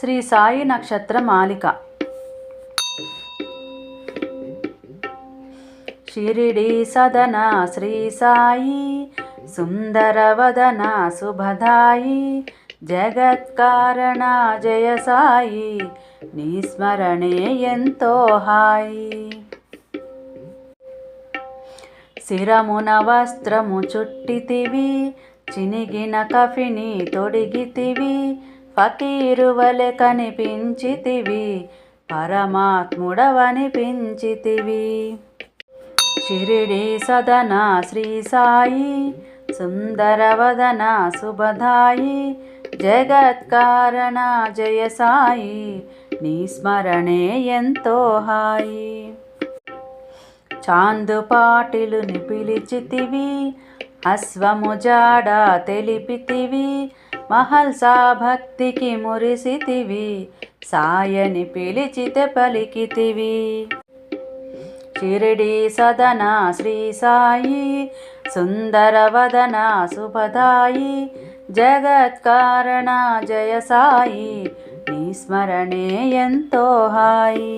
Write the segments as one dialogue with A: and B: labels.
A: శ్రీ సాయి నక్షత్ర మాలిక. షిరిడి సదన శ్రీ సాయి సుందరవదన శుభదాయి జగత్కారణ జయ సాయి నీ స్మరణే ఎంతో హాయి. శిరమున వస్త్రము చుట్టితివి చినిగిన కఫిని తొడిగితివి ఫకీరువలె కనిపించితివి పరమాత్ముడవనిపించితివి. షిరిడి సదన శ్రీ సాయి సుందరవదన శుభదాయి జగత్కారణ జయ సాయి నీ స్మరణే ఎంతో హాయి. చాందుపాటిలుని పిలిచితివి అశ్వము జాడ తెలిపితివి మహల్సా భక్తికి మురిసితివి సాయని పిలిచితే పలికితివి షిరిడి సదన శ్రీ సాయి సుందరవదన శుభదాయి జగత్కారణ జయ సాయి నీ స్మరణే ఎంతో హాయి.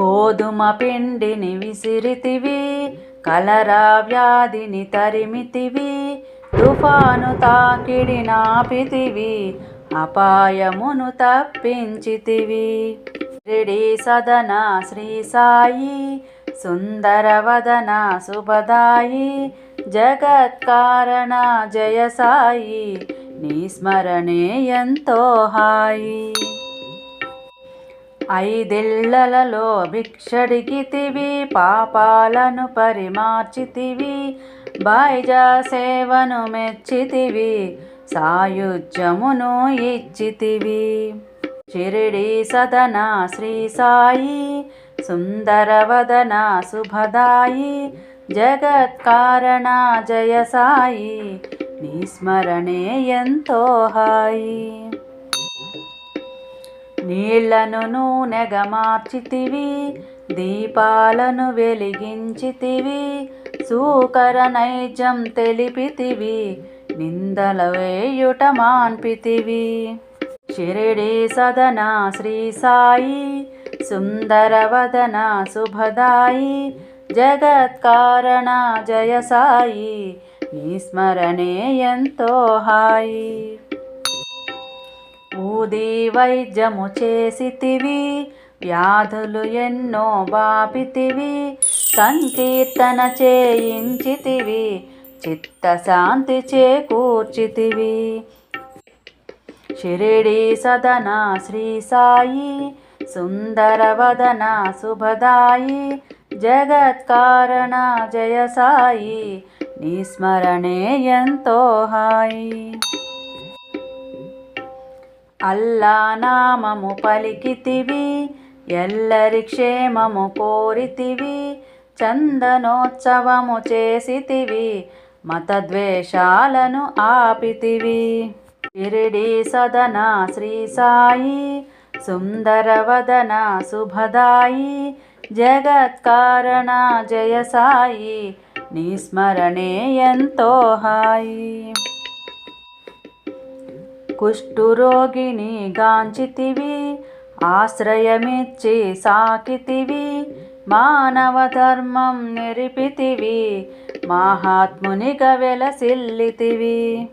A: గోధుమ పిండిని విసిరితివి కలరా వ్యాధిని తరిమితివి తుఫాను తాకిడి నాపితివి అపాయమును తప్పించితివి. రెడి సదన శ్రీ సాయి సుందరవదన శుభదాయి జగత్కారణ జయ సాయి నీ స్మరణే ఎంతో హాయి. ఐదిళ్ళలో భిక్షడిగితివి పాపాలను పరిమార్చితివి బాయిజా సేవను మెచ్చితివి సాయుధ్యమును ఇచ్చితివి. షిరిడి సదన శ్రీ సాయి సుందరవదన శుభదాయి జగత్కారణ జయ సాయి నీ స్మరణే ఎంతో హాయి. నీళ్ళను నూనెగ మార్చితివి దీపాలను వెలిగించితివి సూకర నైజం తెలిపితివి నిందల వేయుట మాన్పితివి. షిరిడి సదన శ్రీ సాయి సుందరవదన శుభదాయి జగత్కారణ జయ సాయి నీ స్మరణే ఎంతో హాయి. ఊది వైద్యము చేసితివి వ్యాధులు ఎన్నో బాపితివి సంకీర్తన చేయించితివి చిత్తశాంతి చేకూర్చితివి. షిరిడి సదన శ్రీ సాయి సుందరవదన శుభదాయి జగత్కారణ జయ సాయి నీ స్మరణే ఎంతో హాయి. అల్లా నామము పలికితివి ఎల్లరి క్షేమము కోరితివి చందనోత్సవము చేసితివి మతద్వేషాలను ఆపితివి. షిరిడి సదన శ్రీ సాయి సుందరవదన శుభదాయి జగత్కారణ జయ సాయి నీ స్మరణే ఎంతో హాయి. కుష్ఠురోగిని గాంచితివి ఆశ్రయమిచ్చి సాకితివి మానవ ధర్మం నిరిపితివి మహాత్మునిగా వెలసిల్లితివి.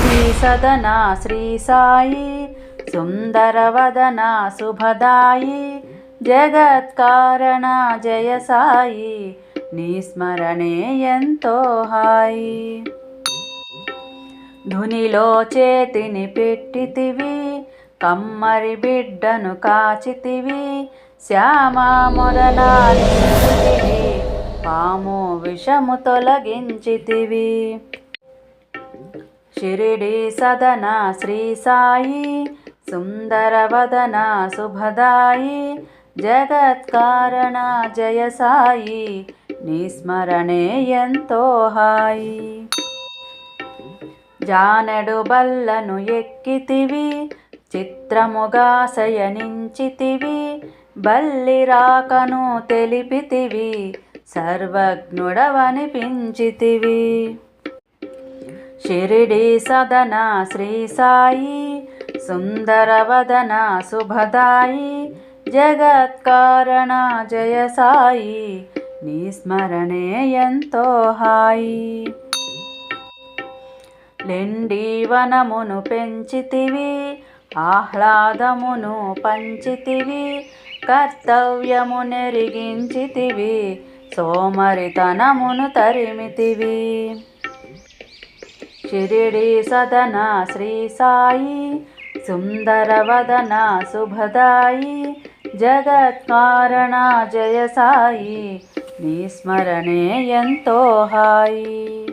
A: శ్రీ సదన శ్రీ సాయి సుందరవదన శుభదాయి జగత్కారణ జయ సాయి నిస్మరణే ఎంతో హాయి. ధునిలో చేతిని పెట్టితివి కమ్మరి బిడ్డను కాచితివి. శ్యామా మొదలాలించితివి పాము విషము తొలగించితివి. షిరిడి సదన శ్రీ సాయి. సుందరవదన శుభదాయి జగత్కారణ జయ సాయి. నీ స్మరణే ఎంతో హాయి. జానడు బల్లను ఎక్కితివి. చిత్రముగా శయనించితివి బల్లి రాకను తెలిపితివి సర్వజ్ఞుడవనిపించితివి. షిరిడి సదన శ్రీ సాయి సుందరవదన శుభదాయి జగత్కారణ జయ సాయి నీ స్మరణే ఎంతో హాయి. లెండి వనమును పెంచితివి ఆహ్లాదమును పంచితివి కర్తవ్యము నెరిగించితివి సోమరితనమును తరిమితివి. షిరిడి సదన శ్రీ సాయి సుందరవదన శుభదాయి జగత్కారణ జయ సాయి నీ స్మరణే ఎంతో హాయి.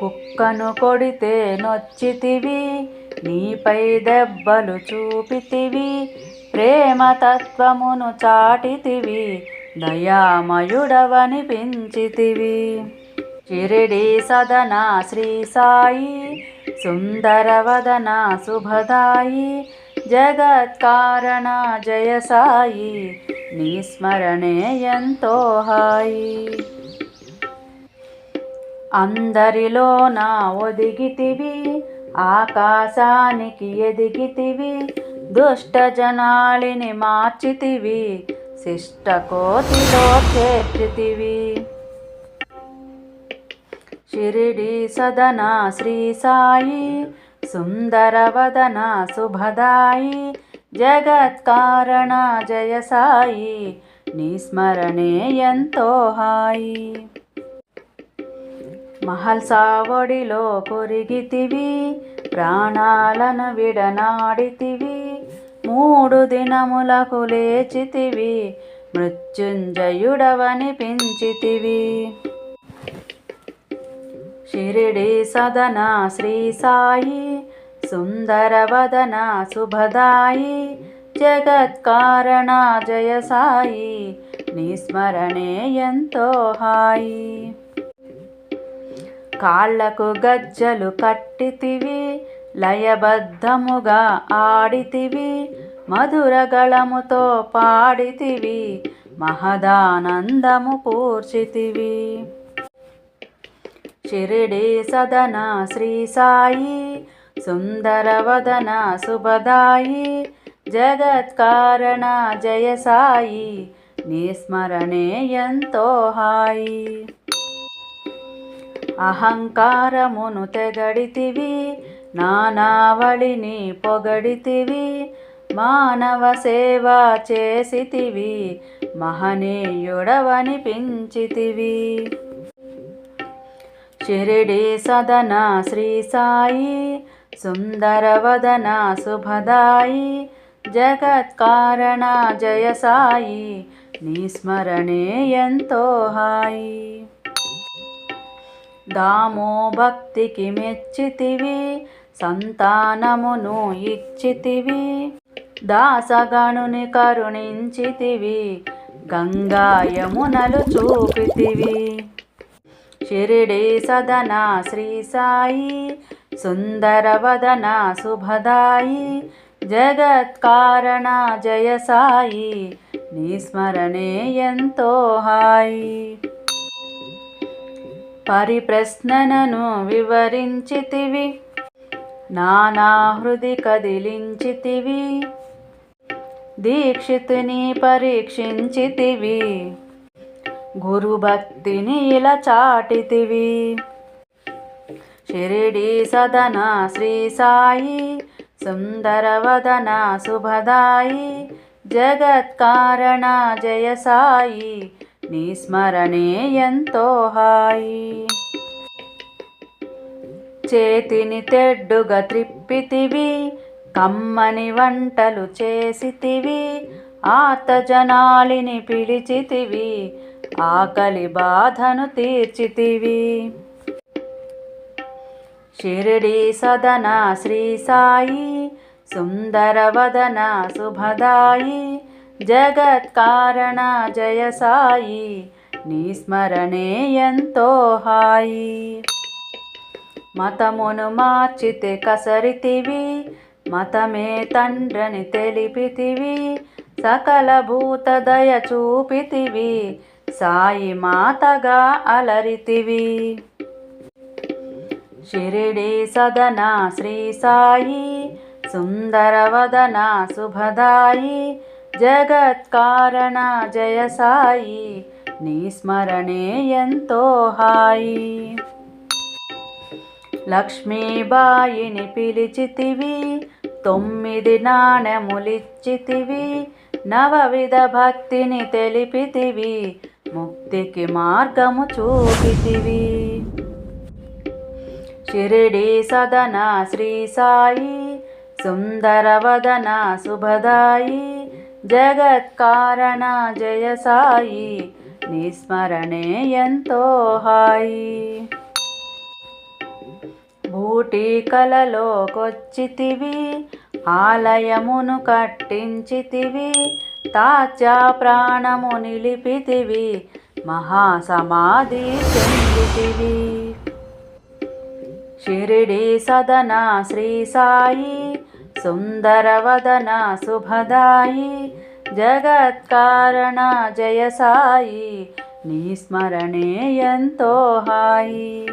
A: కుక్కను కొడితే నొచ్చితివి నీపై దెబ్బలు చూపితివి ప్రేమ తత్వమును చాటితివి దయామయుడవని పెంచితివి. చిరిడి సదన శ్రీ సాయి సుందరవదన శుభదాయి జగత్కారణ జయ సాయి నీ స్మరణే ఎంతో హాయి. అందరిలో నా ఒదిగితివి ఆకాశానికి ఎదిగితివి దుష్ట జనాళిని మార్చితివి శిష్ట కోతిలో చేర్చితివి. షిరిడి సదన శ్రీ సాయి సుందరవదన శుభదాయి జగత్కారణ జయ సాయి నిస్మరణే ఎంతో హాయి. మహల్సావడిలో కొరిగితివి ప్రాణాలను విడనాడితివి మూడు దినములకు లేచితివి మృత్యుంజయుడవని పెంచితివి. షిరిడి సదన శ్రీ సాయి సుందరవదన శుభదాయి జగత్కారణ జయ సాయి నిస్మరణే ఎంతో హాయి. కాళ్ళకు గజ్జలు కట్టితివి లయబద్ధముగా ఆడితివి మధురగళముతో పాడితివి మహదానందము పూర్చితివి షిరిడి సదన శ్రీ సాయి సుందరవదన శుభదాయి జగత్కారణ జయ సాయి నీ స్మరణే ఎంతో హాయి. అహంకారమును తెగడితివి నానావళిని పొగడితివి మానవ సేవ చేసితివి మహనీయుడవని పెంచితివి. షిరిడి సదన శ్రీ సాయి సుందరవదన శుభదాయి జగత్కారణ జయ సాయి నీ స్మరణే ఎంతో హాయి. దామో భక్తికి మెచ్చితివి సంతానమును ఇచ్చితివి దాసగణుని కరుణించితివి గంగాయమునలు చూపితివి. షిరిడి సదన శ్రీ సాయి సుందరవదన శుభదాయి జగత్కారణ జయ సాయి నీ స్మరణే ఎంతో హాయి. పరిప్రశ్నను వివరించితివి. నానా హృది కదిలించితివి. దీక్షితుని పరీక్షించితివి. గురుభక్తిని ఇలా చాటితివి. షిరిడి సదన శ్రీ సాయి సుందరవదన శుభదాయి జగత్కారణ జయ సాయి నీ స్మరణే ఎంతో హాయి. చేతిని తెడ్డుగా త్రిప్పితివి కమ్మని వంటలు చేసితివి ఆతజనాలిని పిలిచితివి ఆకలి బాధను తీర్చితివి. షిరిడి సదన శ్రీ సాయి సుందరవదన శుభదాయి జగత్కారణ జయ సాయి నీ స్మరణే ఎంతో హాయి. మతమును మార్చితే కసరితివి మతమే తండ్రని తెలిపితివి సకల భూత దయ చూపితివి సాయి మాతగా అలరితివి. షిరిడి సదన శ్రీ సాయి సుందరవదన శుభదాయి జగత్కారణ జయ సాయి నీ స్మరణే ఎంతో హాయి. లక్ష్మీబాయిని పిలిచితివి తొమ్మిది నాణెములిచ్చితివి నవవిధ భక్తిని తెలిపితివి ముక్తికి మార్గము చూపితివి. షిరిడి సదన శ్రీ సాయి సుందరవదన శుభదాయి జగత్కారణ జయ సాయి నిస్మరణే ఎంతో హాయి. బూటి కలలోకొచ్చితివి ఆలయమును కట్టించితివి తాచా ప్రాణము నిలిపితివి మహాసమాధి చెందితివి. షిరిడి సదన శ్రీ సాయి సుందరవదన శుభదాయి జగత్కారణ జయ సాయి నిస్మరణే ఎంతో హాయి.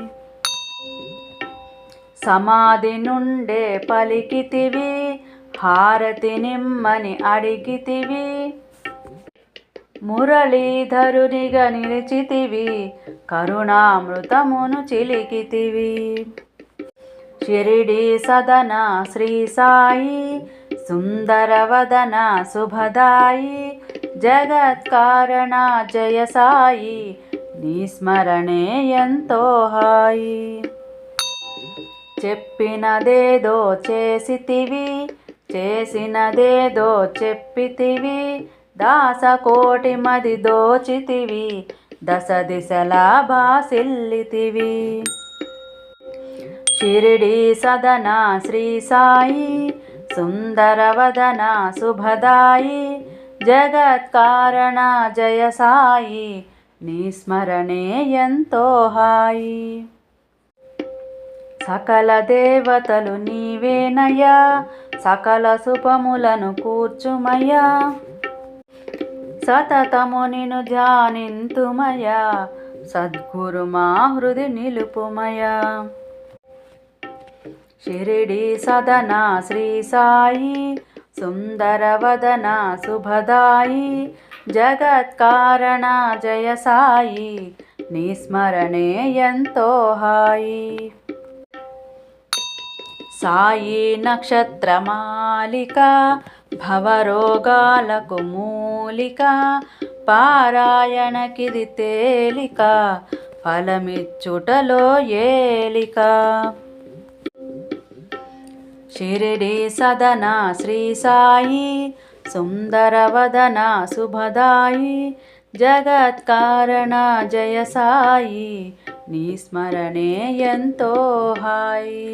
A: సమాధి నుండే పలికితివి హారతి నిమ్మని అడిగితివి. మురళీధరునిగా నిలిచితివి కరుణామృతమును చిలికితివి. షిరిడి సదన శ్రీ సాయి సుందరవదన శుభదాయి జగత్కారణ జయ సాయి నీ స్మరణే ఎంతో హాయి. చెప్పినదేదో చేసితివి చేసినదేదో చెప్పితివి దాసకోటి మది దోచితివి దశ దిశలా బాసిల్లితివి. షిరిడి సదన శ్రీ సాయి సుందరవదన శుభదాయి జగత్కారణ జయ సాయి నిస్మరణే ఎంతో హాయి సకల దేవతలు నీవేనయ్యా సకల శుభములను కూర్చుమయ్యా సతతము నిను ధ్యానింతుమయ్యా సద్గురు మా హృది నిలుపుమయా షిరిడి సదన శ్రీ సాయి సుందరవదన శుభదాయి జగత్కారణ జయ సాయి నీ స్మరణే ఎంతో హాయి. సాయి నక్షత్రమాలిక భవరోగాలకు మూలిక పారాయణకిది తేలిక ఫలమిచ్చుటలో ఏలిక. షిరిడి సదన శ్రీ సాయి సుందరవదన శుభదాయి జగత్కారణ జయ సాయి నీ స్మరణే ఎంతో హాయి.